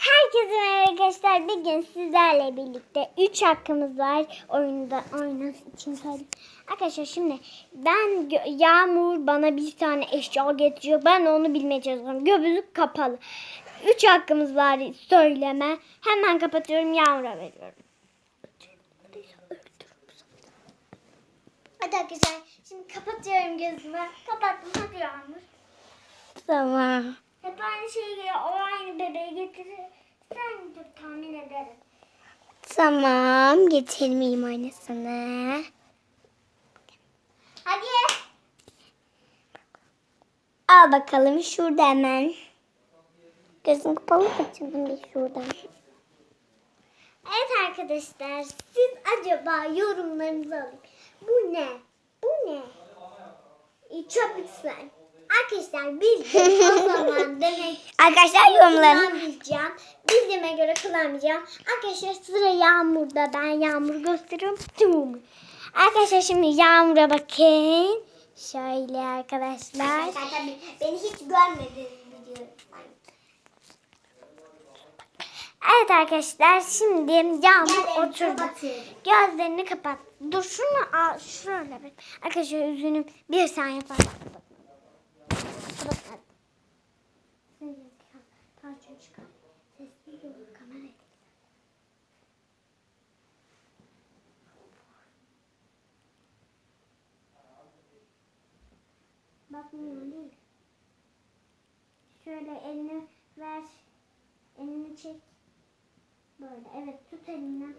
Herkese merhaba arkadaşlar. Bugün sizlerle birlikte 3 hakkımız var. Oyunda oynamak için söyledim. Arkadaşlar şimdi ben Yağmur bana bir tane eşya getiriyor. Ben onu bilmeye çalışıyorum. Gözlük kapalı. 3 hakkımız var söyleme. Hemen kapatıyorum Yağmur'a veriyorum. Hadi arkadaşlar şimdi kapatıyorum gözümü. Kapattım hadi Yağmur. Tamam. Şey geliyor. O aynı bebeği getirir. Sen de tahmin ederim. Tamam. Getirmeyeyim aynısını. Hadi. Al bakalım şurada hemen. Gözüm kapalı mı açıldım bir şuradan. Evet arkadaşlar siz acaba yorumlarınızı alayım. Bu ne? Bu ne? Çöplük slime. Arkadaşlar bildim o zaman demek Arkadaşlar yorumlarını kullanmayacağım. Bildiğime göre kullanmayacağım. Arkadaşlar sıra Yağmur'da. Ben Yağmur gösteriyorum. Tüm. Arkadaşlar şimdi Yağmur'a bakın. Şöyle arkadaşlar. tabii beni hiç görmediniz biliyorum. Evet arkadaşlar şimdi Yağmur oturdu. kapatıyorum. Gözlerini kapat. Dur şunu al şöyle bir. Arkadaşlar üzgünüm. Bir saniye falan. Kapat. Tansiyon çıkar. Sesli dur kamera. Bakmıyor değil. Şöyle elini ver. Elini çek. Böyle evet tut elinden.